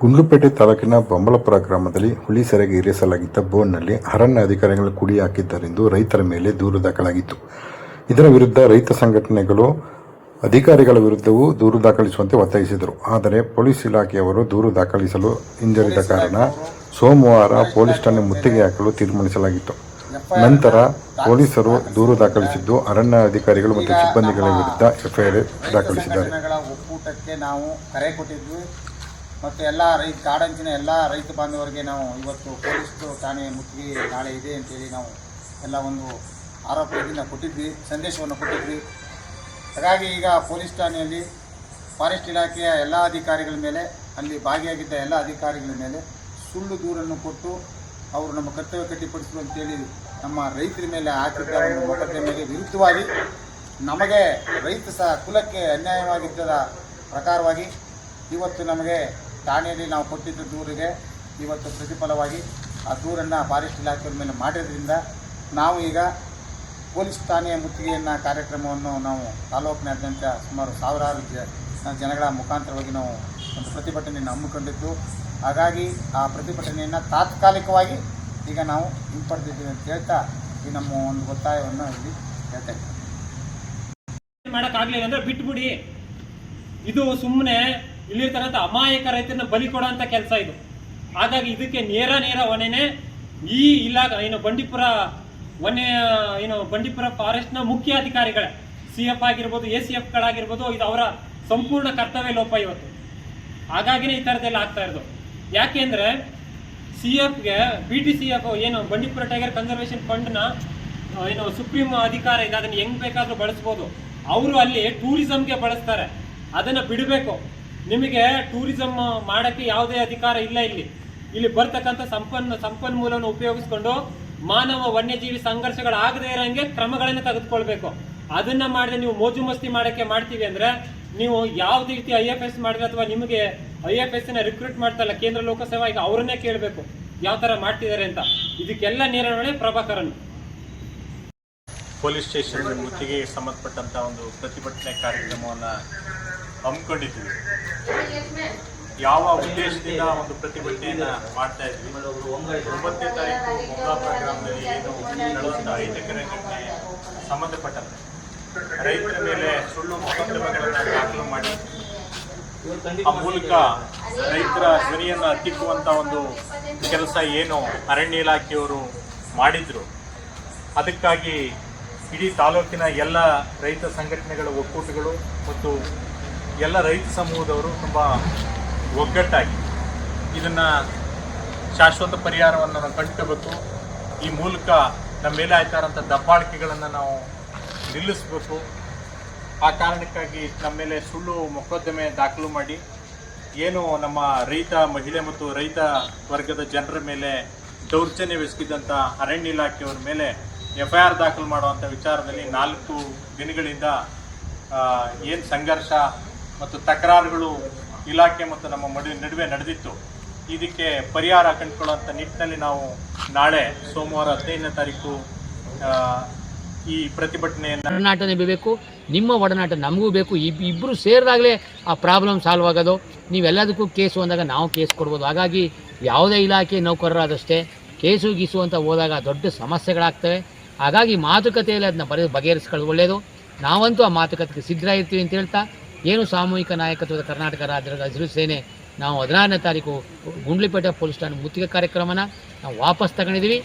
ಗುಂಡ್ಲುಪೇಟೆ ತಾಲೂಕಿನ ಬೊಂಬಲಪುರ ಗ್ರಾಮದಲ್ಲಿ ಹುಲಿ ಸೆರೆಗೆ ಇರಿಸಲಾಗಿದ್ದ ಬೋನ್ನಲ್ಲಿ ಅರಣ್ಯ ಅಧಿಕಾರಿಗಳು ಕುಡಿ ಹಾಕಿದ್ದರೆಂದು ರೈತರ ಮೇಲೆ ದೂರು ದಾಖಲಾಗಿತ್ತು. ಇದರ ವಿರುದ್ಧ ರೈತ ಸಂಘಟನೆಗಳು ಅಧಿಕಾರಿಗಳ ವಿರುದ್ಧವೂ ದೂರು ದಾಖಲಿಸುವಂತೆ ಒತ್ತಾಯಿಸಿದರು. ಆದರೆ ಪೊಲೀಸ್ ಇಲಾಖೆಯವರು ದೂರು ದಾಖಲಿಸಲು ಹಿಂಜರಿದ ಕಾರಣ ಸೋಮವಾರ ಪೊಲೀಸ್ ಠಾಣೆ ಮುತ್ತಿಗೆ ಹಾಕಲು ತೀರ್ಮಾನಿಸಲಾಗಿತ್ತು. ನಂತರ ಪೊಲೀಸರು ದೂರು ದಾಖಲಿಸಿದ್ದು ಅರಣ್ಯ ಅಧಿಕಾರಿಗಳು ಮತ್ತು ಸಿಬ್ಬಂದಿಗಳ ವಿರುದ್ಧ ಎಫ್ಐಆರ್ ದಾಖಲಿಸಿದ್ದಾರೆ. ಮತ್ತು ಎಲ್ಲ ರೈತ ಕಾಡಂಚಿನ ಎಲ್ಲ ರೈತ ಬಾಂಧವರಿಗೆ ನಾವು ಇವತ್ತು ಪೊಲೀಸ್ ಠಾಣೆ ಮುಚ್ಚಿ ನಾಳೆ ಇದೆ ಅಂತೇಳಿ ನಾವು ಎಲ್ಲ ಒಂದು ಆರೋಪದಿಂದ ಕೊಟ್ಟಿದ್ವಿ, ಸಂದೇಶವನ್ನು ಕೊಟ್ಟಿದ್ವಿ. ಹಾಗಾಗಿ ಈಗ ಪೊಲೀಸ್ ಠಾಣೆಯಲ್ಲಿ ಫಾರೆಸ್ಟ್ ಇಲಾಖೆಯ ಎಲ್ಲ ಅಧಿಕಾರಿಗಳ ಮೇಲೆ, ಅಲ್ಲಿ ಭಾಗಿಯಾಗಿದ್ದ ಎಲ್ಲ ಅಧಿಕಾರಿಗಳ ಮೇಲೆ ಸುಳ್ಳು ದೂರನ್ನು ಕೊಟ್ಟು ಅವರು ನಮ್ಮ ಕರ್ತವ್ಯ ಕಟ್ಟಿಪಡಿಸಲು ಅಂತೇಳಿ ನಮ್ಮ ರೈತರ ಮೇಲೆ ಹಾಕಿದ್ದ ಒಂದು ಮೊಕದ್ದಮೆಗೆ ವಿರುದ್ಧವಾಗಿ ನಮಗೆ ರೈತ ಸಹ ಕುಲಕ್ಕೆ ಅನ್ಯಾಯವಾಗಿದ್ದರ ಪ್ರಕಾರವಾಗಿ ಇವತ್ತು ನಮಗೆ ಠಾಣೆಯಲ್ಲಿ ನಾವು ಕೊಟ್ಟಿದ್ದ ದೂರಿಗೆ ಇವತ್ತು ಪ್ರತಿಫಲವಾಗಿ ಆ ದೂರನ್ನು ಫಾರೆಸ್ಟ್ ಇಲಾಖೆಯ ಮೇಲೆ ಮಾಡಿರೋದ್ರಿಂದ ನಾವು ಈಗ ಪೊಲೀಸ್ ಠಾಣೆಯ ಮುತ್ತಿಗೆಯನ್ನು ಕಾರ್ಯಕ್ರಮವನ್ನು ನಾವು ತಾಲೂಕಿನಾದ್ಯಂತ ಸುಮಾರು ಸಾವಿರಾರು ಜನಗಳ ಮುಖಾಂತರವಾಗಿ ನಾವು ಒಂದು ಪ್ರತಿಭಟನೆಯನ್ನು ಹಮ್ಮಿಕೊಂಡಿದ್ದು. ಹಾಗಾಗಿ ಆ ಪ್ರತಿಭಟನೆಯನ್ನು ತಾತ್ಕಾಲಿಕವಾಗಿ ಈಗ ನಾವು ಹಿಂಪಡೆದಿದ್ದೀವಿ ಅಂತ ಹೇಳ್ತಾ ಈ ನಮ್ಮ ಒಂದು ಒತ್ತಾಯವನ್ನು ಇಲ್ಲಿ ಹೇಳ್ತಾ ಇದ್ದೀವಿ ಮಾಡೋಕ್ಕಾಗಲಿಲ್ಲ ಅಂದರೆ ಬಿಟ್ಬಿಡಿ. ಇದು ಸುಮ್ಮನೆ ಇಲ್ಲಿರ್ತಕ್ಕಂಥ ಅಮಾಯಕ ರೈತರನ್ನ ಬಲಿ ಕೊಡೋಂಥ ಕೆಲಸ ಇದು. ಹಾಗಾಗಿ ಇದಕ್ಕೆ ನೇರ ನೇರ ಹೊಣೆನೆ ಈ ಇಲಾಖ, ಏನು ಬಂಡೀಪುರ ವನ್ಯ, ಏನು ಬಂಡೀಪುರ ಫಾರೆಸ್ಟ್ನ ಮುಖ್ಯ ಅಧಿಕಾರಿಗಳೇ. ಸಿ ಎಫ್ ಆಗಿರ್ಬೋದು ಎ ಸಿ ಎಫ್ಗಳಾಗಿರ್ಬೋದು ಇದು ಅವರ ಸಂಪೂರ್ಣ ಕರ್ತವ್ಯ ಲೋಪ ಇವತ್ತು. ಹಾಗಾಗಿನೇ ಈ ಥರದ್ದೆಲ್ಲ ಆಗ್ತಾ ಇರೋದು. ಯಾಕೆಂದ್ರೆ ಸಿ ಎಫ್ಗೆ ಬಿ ಟಿ ಸಿ ಎಫ್ ಏನು ಬಂಡೀಪುರ ಟೈಗರ್ ಕನ್ಸರ್ವೇಷನ್ ಫಂಡ್ನ ಏನು ಸುಪ್ರೀಂ ಅಧಿಕಾರ ಇದೆ, ಅದನ್ನ ಹೆಂಗ್ ಬೇಕಾದರೂ ಬಳಸ್ಬೋದು. ಅವರು ಅಲ್ಲಿ ಟೂರಿಸಮ್ಗೆ ಬಳಸ್ತಾರೆ. ಅದನ್ನ ಬಿಡಬೇಕು. ನಿಮಗೆ ಟೂರಿಸಂ ಮಾಡಕ್ಕೆ ಯಾವುದೇ ಅಧಿಕಾರ ಇಲ್ಲ ಇಲ್ಲಿ. ಇಲ್ಲಿ ಬರ್ತಕ್ಕಂಥ ಸಂಪನ್ನ, ಸಂಪನ್ಮೂಲವನ್ನು ಉಪಯೋಗಿಸ್ಕೊಂಡು ಮಾನವ ವನ್ಯಜೀವಿ ಸಂಘರ್ಷಗಳಾಗದೇ ಇರೋಂಗೆ ಕ್ರಮಗಳನ್ನು ತೆಗೆದುಕೊಳ್ಬೇಕು. ಅದನ್ನ ಮಾಡಿದ್ರೆ ನೀವು ಮೋಜು ಮಸ್ತಿ ಮಾಡಕ್ಕೆ ಮಾಡ್ತೀವಿ ಅಂದ್ರೆ ನೀವು ಯಾವುದೇ ರೀತಿ ಐ ಎಫ್ ಎಸ್ ಮಾಡಿದ್ರೆ ಅಥವಾ ನಿಮಗೆ ಐ ಎಫ್ ಎಸ್ನ ರಿಕ್ರೂಟ್ ಮಾಡ್ತಲ್ಲ ಕೇಂದ್ರ ಲೋಕಸೇವಾ ಈಗ ಅವ್ರನ್ನೇ ಕೇಳಬೇಕು. ಯಾವ ಥರ ಮಾಡ್ತಿದ್ದಾರೆ ಅಂತ. ಇದಕ್ಕೆಲ್ಲ ನೇರಳೆ ಪ್ರಭಾಕರನ್. ಪೊಲೀಸ್ ಸ್ಟೇಷನ್ ಮುತ್ತಿಗೆ ಸಂಬಂಧಪಟ್ಟಂತ ಒಂದು ಪ್ರತಿಭಟನೆ ಕಾರ್ಯಕ್ರಮವನ್ನು ಹಮ್ಮಿಕೊಂಡಿದ್ವಿ ಯಾವ ಉದ್ದೇಶದಿಂದ ಒಂದು ಪ್ರತಿಭಟನೆಯನ್ನ ಮಾಡ್ತಾ ಇದ್ವಿ? ಒಂಬತ್ತನೇ ತಾರೀಕು ಮೊಗ್ಲಾಪುರ ಗ್ರಾಮದಲ್ಲಿ ಏನು ನಡೆದಂತ ಅಹಿತಕರ ಘಟನೆ ಸಂಬಂಧಪಟ್ಟಂತೆ. ರೈತರ ಮೇಲೆ ಸುಳ್ಳು ಮೊಕದ್ದಮೆಗಳನ್ನು ದಾಖಲು ಮಾಡಿ, ಆ ಮೂಲಕ ರೈತರ ಧ್ವನಿಯನ್ನು ಹತ್ತಿಕ್ಕುವಂತ ಒಂದು ಕೆಲಸ ಏನು ಅರಣ್ಯ ಇಲಾಖೆಯವರು ಮಾಡಿದ್ರು. ಅದಕ್ಕಾಗಿ ಇಡೀ ತಾಲೂಕಿನ ಎಲ್ಲ ರೈತ ಸಂಘಟನೆಗಳ ಒಕ್ಕೂಟಗಳು ಮತ್ತು ಎಲ್ಲ ರೈತ ಸಮೂಹದವರು ತುಂಬ ಒಗ್ಗಟ್ಟಾಗಿ ಇದನ್ನು ಶಾಶ್ವತ ಪರಿಹಾರವನ್ನು ನಾವು ಕಂಡುಕೋಬೇಕು ಈ ಮೂಲಕ ನಮ್ಮ ಮೇಲೆ ಆಯ್ತಾ ಇರೋಂಥ ದಬ್ಬಾಳಿಕೆಗಳನ್ನು ನಾವು ನಿಲ್ಲಿಸಬೇಕು. ಆ ಕಾರಣಕ್ಕಾಗಿ ನಮ್ಮ ಮೇಲೆ ಸುಳ್ಳು ಮೊಕದ್ದಮೆ ದಾಖಲು ಮಾಡಿ, ಏನು ನಮ್ಮ ರೈತ, ಮಹಿಳೆ ಮತ್ತು ರೈತ ವರ್ಗದ ಜನರ ಮೇಲೆ ದೌರ್ಜನ್ಯವೆಸಗಿದಂಥ ಅರಣ್ಯ ಇಲಾಖೆಯವರ ಮೇಲೆ ಎಫ್ ಐ ಆರ್ ದಾಖಲು ಮಾಡುವಂಥ ವಿಚಾರದಲ್ಲಿ ನಾಲ್ಕು ದಿನಗಳಿಂದ ಏನು ಸಂಘರ್ಷ ಮತ್ತು ತಕರಾರುಗಳು ಇಲಾಖೆ ಮತ್ತು ನಮ್ಮ ಮಡಿ, ನಡುವೆ ನಡೆದಿತ್ತು. ಇದಕ್ಕೆ ಪರಿಹಾರ ಕಂಡುಕೊಳ್ಳುವಂಥ ನಿಟ್ಟಿನಲ್ಲಿ ನಾವು ನಾಳೆ ಸೋಮವಾರ ಹದಿನೈದನೇ ತಾರೀಕು ಈ ಪ್ರತಿಭಟನೆಯನ್ನು ಒಡನಾಟನೇ ಬೇಕು, ನಿಮ್ಮ ಒಡನಾಟ ನಮಗೂ ಬೇಕು ಇಬ್ ಇಬ್ಬರು ಸೇರಿದಾಗಲೇ ಆ ಪ್ರಾಬ್ಲಮ್ ಸಾಲ್ವ್ ಆಗೋದು. ನೀವೆಲ್ಲದಕ್ಕೂ ಕೇಸು ಅಂದಾಗ ನಾವು ಕೇಸ್ ಕೊಡ್ಬೋದು. ಹಾಗಾಗಿ ಯಾವುದೇ ಇಲಾಖೆ ನೌಕರರಾದಷ್ಟೇ ಕೇಸು ಗೀಸು ಅಂತ ಹೋದಾಗ ದೊಡ್ಡ ಸಮಸ್ಯೆಗಳಾಗ್ತವೆ. ಹಾಗಾಗಿ ಮಾತುಕತೆಯಲ್ಲಿ ಅದನ್ನ ಬರೆ ಬಗೆಹರಿಸ್ಕೊಳ್ಳೋದು ಒಳ್ಳೆಯದು ನಾವಂತೂ ಆ ಮಾತುಕತೆಗೆ ಸಿದ್ಧರಾಗಿರ್ತೀವಿ ಅಂತ ಹೇಳ್ತಾ ಏನು ಸಾಮೂಹಿಕ ನಾಯಕತ್ವದ ಕರ್ನಾಟಕ ರಾಜ್ಯದ ಹಸಿರು ಸೇನೆ? ನಾವು ಹದಿನಾರನೇ ತಾರೀಕು ಗುಂಡ್ಲಿಪೇಟೆ ಪೊಲೀಸ್ ಠಾಣೆ ಮುತ್ತಿಗೆ ಕಾರ್ಯಕ್ರಮನ ನಾವು ವಾಪಸ್ ತಗೊಂಡಿದ್ದೀವಿ.